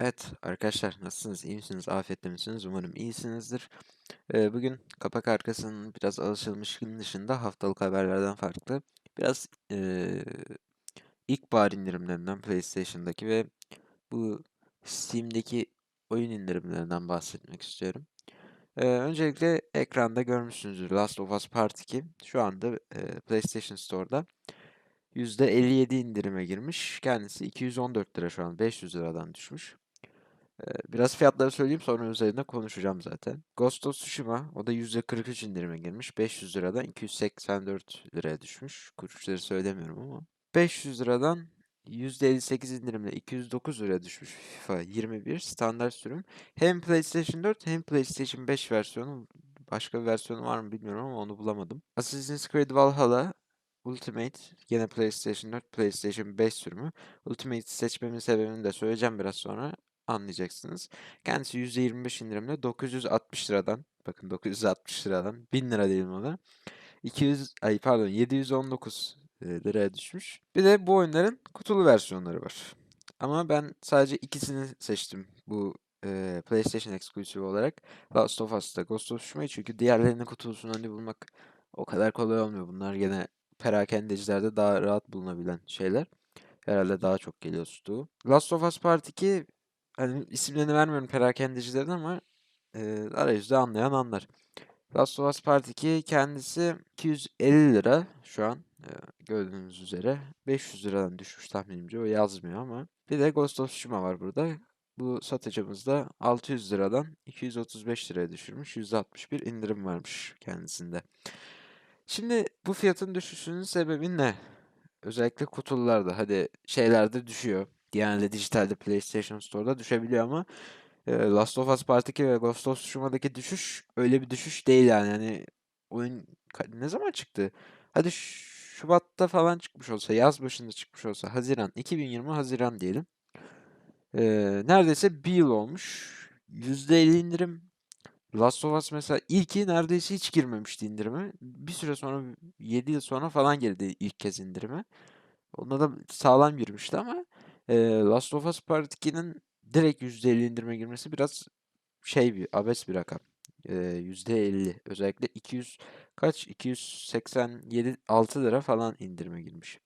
Evet arkadaşlar nasılsınız? İyi misiniz? Afiyetle misiniz? Umarım iyisinizdir. Ee, bugün kapak arkasının biraz alışılmışın dışında haftalık haberlerden farklı. Biraz ee, ilkbahar indirimlerinden PlayStation'daki ve bu Steam'deki oyun indirimlerinden bahsetmek istiyorum. Ee, öncelikle ekranda görmüşsünüzdür Last of Us Part 2 şu anda ee, PlayStation Store'da %57 indirime girmiş. Kendisi 214 lira şu an 500 liradan düşmüş. Ee, Biraz fiyatları söyleyeyim sonra üzerinde konuşacağım zaten. Ghost of Tsushima o da %43 indirime girmiş. 500 liradan 284 liraya düşmüş. Kuruşları söylemiyorum ama. 500 liradan %58 indirimle 209 liraya düşmüş FIFA 21 standart sürüm. Hem PlayStation 4 hem PlayStation 5 versiyonu. Başka bir versiyonu var mı bilmiyorum ama onu bulamadım. Assassin's Creed Valhalla Ultimate yine PlayStation 4, PlayStation 5 sürümü. Ultimate seçmemin sebebini de söyleyeceğim biraz sonra anlayacaksınız. Kendisi %25 indirimle 960 liradan, bakın 960 liradan 1000 lira değil o da. 200, ay pardon 719 e, liraya düşmüş. Bir de bu oyunların kutulu versiyonları var. Ama ben sadece ikisini seçtim bu e, PlayStation Exclusive olarak. Last of Us'ta Ghost of Tsushima'yı çünkü diğerlerinin kutusunu hani bulmak o kadar kolay olmuyor. Bunlar gene perakendecilerde daha rahat bulunabilen şeyler. Herhalde daha çok geliyor stoğu. Last of Us Part 2 hani isimlerini vermiyorum perakendecilerin ama e, arayüzde anlayan anlar. Last of Us Part 2 kendisi 250 lira şu an e, gördüğünüz üzere. 500 liradan düşmüş tahminimce o yazmıyor ama. Bir de Ghost of Tsushima var burada. Bu satıcımız da 600 liradan 235 liraya düşürmüş. %61 indirim varmış kendisinde. Şimdi bu fiyatın düşüşünün sebebi ne? Özellikle kutularda hadi şeylerde düşüyor. Genelde dijitalde PlayStation Store'da düşebiliyor ama e, Last of Us Part 2 ve Ghost of Tsushima'daki düşüş öyle bir düşüş değil yani. Yani oyun ne zaman çıktı? Hadi Şubat'ta falan çıkmış olsa, yaz başında çıkmış olsa, Haziran, 2020 Haziran diyelim. E, neredeyse bir yıl olmuş. %50 indirim. Last of Us mesela ilki neredeyse hiç girmemişti indirime. Bir süre sonra 7 yıl sonra falan girdi ilk kez indirime. Onda da sağlam girmişti ama e, Last of Us Part 2'nin direkt %50 indirime girmesi biraz şey bir abes bir rakam. E, %50 özellikle 200 kaç 287 6 lira falan indirime girmiş.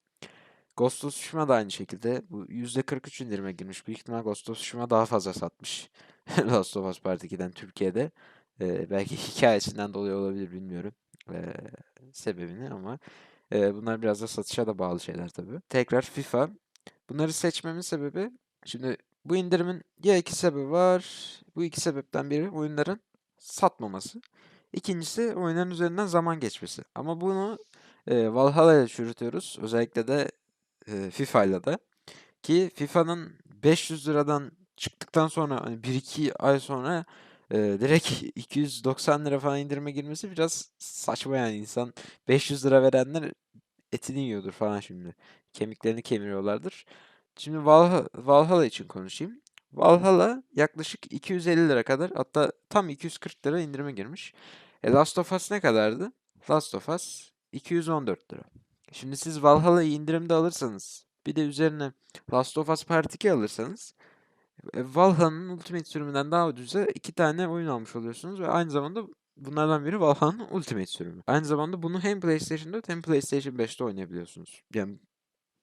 Ghost of Tsushima da aynı şekilde bu %43 indirime girmiş. Büyük ihtimal Ghost of Tsushima daha fazla satmış. Last of Us Part 2'den Türkiye'de. E, belki hikayesinden dolayı olabilir bilmiyorum e, sebebini ama e, bunlar biraz da satışa da bağlı şeyler tabii. Tekrar FIFA. Bunları seçmemin sebebi şimdi bu indirimin ya iki sebebi var. Bu iki sebepten biri oyunların satmaması. İkincisi oyunların üzerinden zaman geçmesi. Ama bunu e, Valhalla'ya çürütüyoruz. Özellikle de e, FIFA'yla da. Ki FIFA'nın 500 liradan çıktıktan sonra hani 1-2 ay sonra e, direkt 290 lira falan indirime girmesi biraz saçma yani insan 500 lira verenler etini yiyordur falan şimdi. Kemiklerini kemiriyorlardır. Şimdi Valhalla, Valhalla için konuşayım. Valhalla yaklaşık 250 lira kadar hatta tam 240 lira indirime girmiş. E Last of Us ne kadardı? Last of Us 214 lira. Şimdi siz Valhalla'yı indirimde alırsanız bir de üzerine Last of Us Part 2 alırsanız e, Valhalla'nın Ultimate sürümünden daha ucuza iki tane oyun almış oluyorsunuz ve aynı zamanda bunlardan biri Valhalla'nın Ultimate sürümü. Aynı zamanda bunu hem PlayStation 4 hem PlayStation 5'te oynayabiliyorsunuz. Yani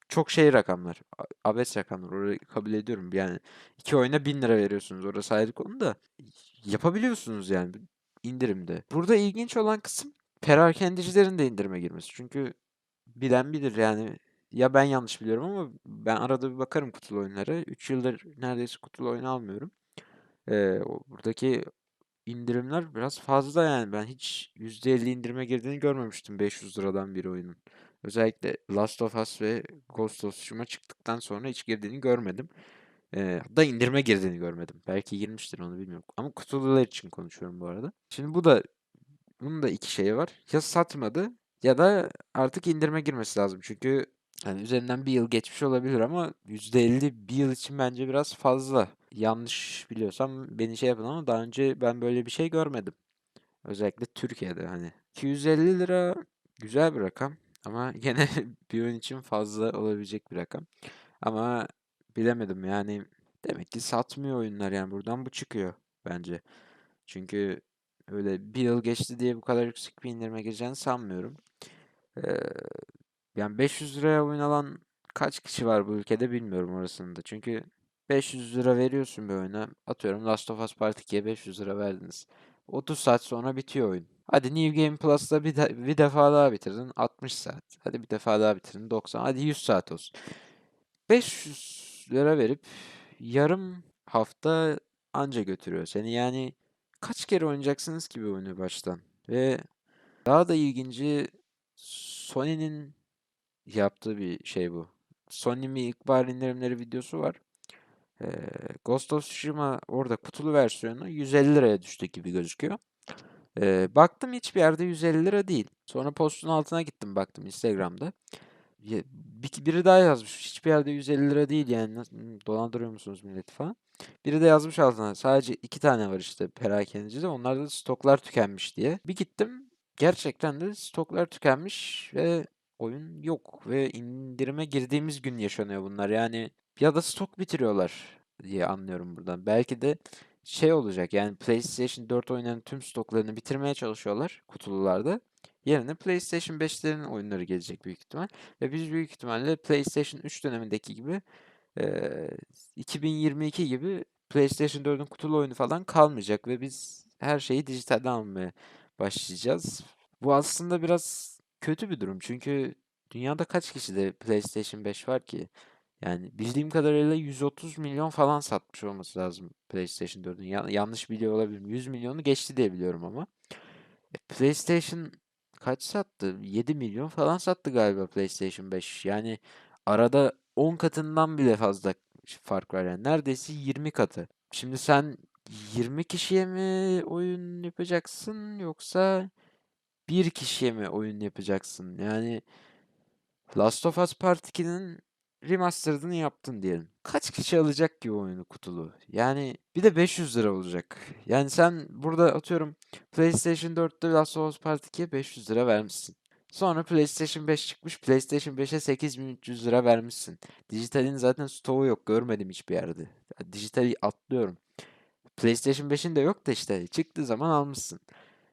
çok şey rakamlar. Abes rakamlar. Orayı kabul ediyorum. Yani iki oyuna 1000 lira veriyorsunuz. Orası ayrı konu da yapabiliyorsunuz yani indirimde. Burada ilginç olan kısım perakendecilerin de indirime girmesi. Çünkü bilen bilir yani ya ben yanlış biliyorum ama ben arada bir bakarım kutulu oyunlara. 3 yıldır neredeyse kutulu oyun almıyorum. Ee, buradaki indirimler biraz fazla yani. Ben hiç %50 indirime girdiğini görmemiştim 500 liradan bir oyunun. Özellikle Last of Us ve Ghost of Tsushima çıktıktan sonra hiç girdiğini görmedim. Ee, hatta indirime girdiğini görmedim. Belki girmiştir onu bilmiyorum. Ama kutulular için konuşuyorum bu arada. Şimdi bu da bunun da iki şeyi var. Ya satmadı ya da artık indirime girmesi lazım. Çünkü hani üzerinden bir yıl geçmiş olabilir ama %50 bir yıl için bence biraz fazla. Yanlış biliyorsam beni şey yapın ama daha önce ben böyle bir şey görmedim. Özellikle Türkiye'de hani. 250 lira güzel bir rakam ama gene bir oyun için fazla olabilecek bir rakam. Ama bilemedim yani Demek ki satmıyor oyunlar yani buradan bu çıkıyor bence. Çünkü öyle bir yıl geçti diye bu kadar yüksek bir indirime gireceğini sanmıyorum. Ee, yani 500 liraya oyun alan kaç kişi var bu ülkede bilmiyorum orasını da. Çünkü 500 lira veriyorsun bir oyuna. Atıyorum Last of Us Part 2'ye 500 lira verdiniz. 30 saat sonra bitiyor oyun. Hadi New Game Plus'ta bir, de- bir defa daha bitirdin 60 saat. Hadi bir defa daha bitirdin 90. Hadi 100 saat olsun. 500 lira verip yarım hafta anca götürüyor seni. Yani kaç kere oynayacaksınız ki bir oyunu baştan? Ve daha da ilginci Sony'nin yaptığı bir şey bu. Sony'nin bir ilkbahar indirimleri videosu var. Ghost of Tsushima orada kutulu versiyonu 150 liraya düştü gibi gözüküyor. Ee, baktım hiçbir yerde 150 lira değil. Sonra postun altına gittim baktım Instagram'da. Biri daha yazmış. Hiçbir yerde 150 lira değil yani. Dolandırıyor musunuz milleti falan. Biri de yazmış altına. Sadece iki tane var işte perakendeci de. Onlarda da stoklar tükenmiş diye. Bir gittim. Gerçekten de stoklar tükenmiş ve oyun yok. Ve indirime girdiğimiz gün yaşanıyor bunlar. Yani ya da stok bitiriyorlar diye anlıyorum buradan. Belki de şey olacak yani PlayStation 4 oyunlarının tüm stoklarını bitirmeye çalışıyorlar kutulularda. Yerine PlayStation 5'lerin oyunları gelecek büyük ihtimal. Ve biz büyük ihtimalle PlayStation 3 dönemindeki gibi eee, 2022 gibi PlayStation 4'ün kutulu oyunu falan kalmayacak ve biz her şeyi dijitalden almaya başlayacağız. Bu aslında biraz kötü bir durum çünkü dünyada kaç kişide PlayStation 5 var ki? Yani bildiğim kadarıyla 130 milyon falan satmış olması lazım PlayStation 4'ün. Ya- yanlış biliyor olabilirim. 100 milyonu geçti diye biliyorum ama. E, PlayStation kaç sattı? 7 milyon falan sattı galiba PlayStation 5. Yani arada 10 katından bile fazla fark var yani. Neredeyse 20 katı. Şimdi sen 20 kişiye mi oyun yapacaksın yoksa bir kişiye mi oyun yapacaksın? Yani Last of Us Part 2'nin remastered'ını yaptın diyelim. Kaç kişi alacak ki o oyunu kutulu? Yani bir de 500 lira olacak. Yani sen burada atıyorum PlayStation 4'te Last of Us Part 2'ye 500 lira vermişsin. Sonra PlayStation 5 çıkmış. PlayStation 5'e 8300 lira vermişsin. Dijitalin zaten stoğu yok. Görmedim hiçbir yerde. Dijitali atlıyorum. PlayStation 5'in de yok da işte çıktığı zaman almışsın.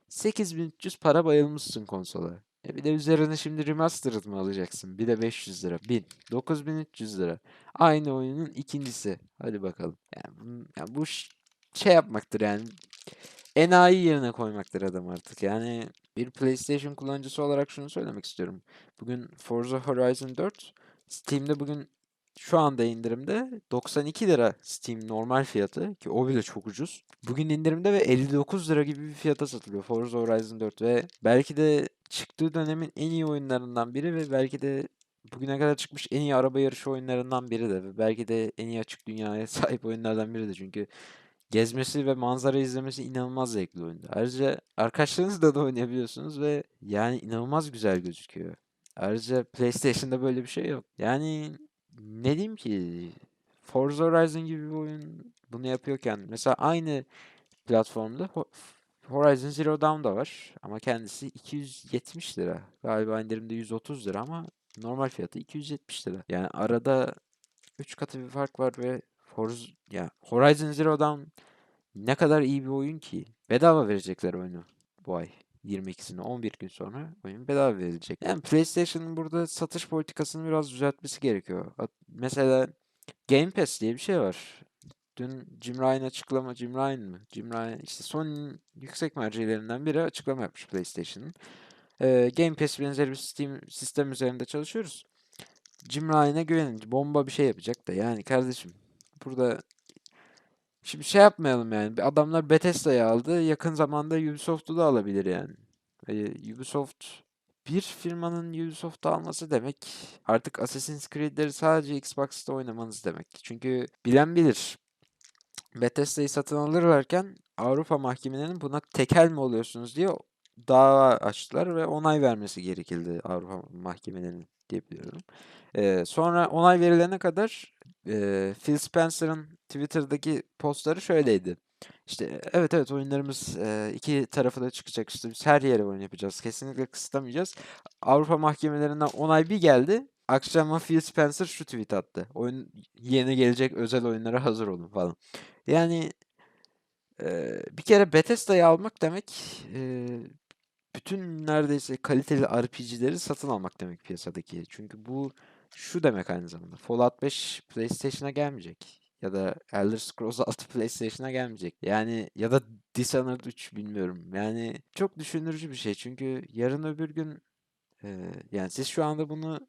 8300 para bayılmışsın konsola. E bir de üzerine şimdi remastered mı alacaksın? Bir de 500 lira. 1000. 9300 lira. Aynı oyunun ikincisi. Hadi bakalım. Yani, yani bu şey yapmaktır yani. Enayi yerine koymaktır adam artık. Yani bir PlayStation kullanıcısı olarak şunu söylemek istiyorum. Bugün Forza Horizon 4 Steam'de bugün şu anda indirimde 92 lira Steam normal fiyatı ki o bile çok ucuz. Bugün indirimde ve 59 lira gibi bir fiyata satılıyor Forza Horizon 4 ve belki de çıktığı dönemin en iyi oyunlarından biri ve belki de bugüne kadar çıkmış en iyi araba yarışı oyunlarından biri de ve belki de en iyi açık dünyaya sahip oyunlardan biri de çünkü gezmesi ve manzara izlemesi inanılmaz zevkli oyunda. Ayrıca arkadaşlarınızla da oynayabiliyorsunuz ve yani inanılmaz güzel gözüküyor. Ayrıca PlayStation'da böyle bir şey yok. Yani ne diyeyim ki Forza Horizon gibi bir oyun bunu yapıyorken mesela aynı platformda Ho- Horizon Zero Dawn da var ama kendisi 270 lira. Galiba indirimde 130 lira ama normal fiyatı 270 lira. Yani arada 3 katı bir fark var ve Forza ya Horizon Zero Dawn ne kadar iyi bir oyun ki. Bedava verecekler oyunu bu ay. 22'sini 11 gün sonra oyun bedava verilecek. Yani PlayStation'ın burada satış politikasını biraz düzeltmesi gerekiyor. Mesela Game Pass diye bir şey var. Dün Jim Ryan açıklama, Jim Ryan mı? Jim Ryan işte Sony'nin yüksek mercilerinden biri açıklama yapmış PlayStation'ın. Ee, Game Pass benzeri bir Steam sistem üzerinde çalışıyoruz. Jim Ryan'a güvenin. Bomba bir şey yapacak da yani kardeşim burada Şimdi şey yapmayalım yani. Adamlar Bethesda'yı aldı. Yakın zamanda Ubisoft'u da alabilir yani. Ee, Ubisoft bir firmanın Ubisoft'u alması demek artık Assassin's Creed'leri sadece Xbox'ta oynamanız demek. Çünkü bilen bilir. Bethesda'yı satın alırlarken Avrupa mahkemelerinin buna tekel mi oluyorsunuz diye dava açtılar ve onay vermesi gerekildi Avrupa mahkemelerinin diye biliyorum. Ee, sonra onay verilene kadar e, Phil Spencer'ın Twitter'daki postları şöyleydi. İşte evet evet oyunlarımız e, iki tarafı da çıkacak işte biz her yere oyun yapacağız. Kesinlikle kısıtlamayacağız. Avrupa mahkemelerinden onay bir geldi. akşama Phil Spencer şu tweet attı. Oyun yeni gelecek özel oyunlara hazır olun falan. Yani eee, bir kere Bethesda'yı almak demek eee, bütün neredeyse kaliteli RPG'leri satın almak demek piyasadaki. Çünkü bu şu demek aynı zamanda. Fallout 5 PlayStation'a gelmeyecek. Ya da Elder Scrolls 6 PlayStation'a gelmeyecek. Yani ya da Dishonored 3 bilmiyorum. Yani çok düşündürücü bir şey. Çünkü yarın öbür gün eee, yani siz şu anda bunu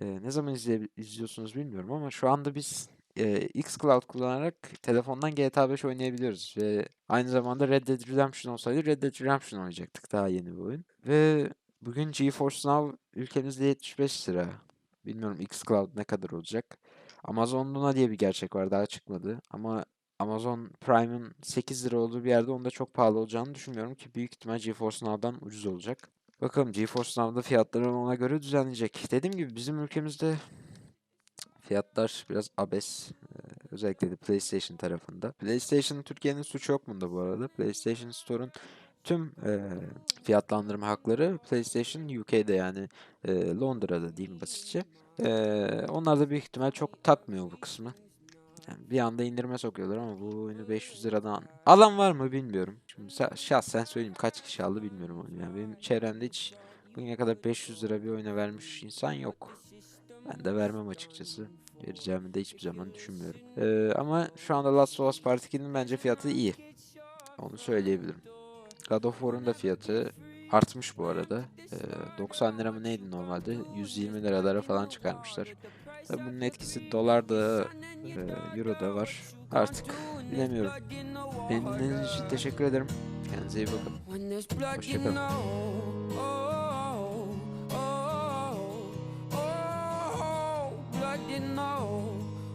eee, ne zaman izleye- izliyorsunuz bilmiyorum ama şu anda biz eee, xCloud kullanarak telefondan GTA 5 oynayabiliyoruz ve aynı zamanda Red Dead Redemption olsaydı Red Dead Redemption oynayacaktık. Daha yeni bir oyun. Ve bugün GeForce Now ülkemizde 75 lira. Bilmiyorum xCloud ne kadar olacak. Amazon Luna diye bir gerçek var daha çıkmadı ama Amazon Prime'ın 8 lira olduğu bir yerde onda çok pahalı olacağını düşünmüyorum ki büyük ihtimal GeForce Now'dan ucuz olacak. Bakalım GeForce Now'da fiyatları ona göre düzenleyecek. Dediğim gibi bizim ülkemizde fiyatlar biraz abes. Özellikle de PlayStation tarafında. PlayStation Türkiye'nin suçu yok bunda bu arada. PlayStation Store'un tüm e, fiyatlandırma hakları PlayStation UK'de yani e, Londra'da diyeyim basitçe. E, onlar da büyük ihtimal çok takmıyor bu kısmı. Yani bir anda indirime sokuyorlar ama bu oyunu 500 liradan alan var mı bilmiyorum. Şimdi şahsen söyleyeyim kaç kişi aldı bilmiyorum oyunu. Yani benim çevremde hiç bugüne kadar 500 lira bir oyuna vermiş insan yok. Ben de vermem açıkçası. Vereceğimi de hiçbir zaman düşünmüyorum. Ee, ama şu anda Last of Us Part 2'nin bence fiyatı iyi. Onu söyleyebilirim. God of War'un da fiyatı artmış bu arada. Ee, 90 lira mı neydi normalde? 120 liralara falan çıkarmışlar. Tabii bunun etkisi dolarda, e, euro da var. Artık bilemiyorum. Beni dinlediğiniz için teşekkür ederim. Kendinize iyi bakın. Hoşçakalın. didn't know.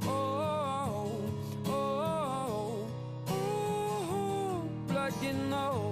Oh, oh, oh, oh, oh, oh, oh, oh, oh, oh, oh, oh, oh,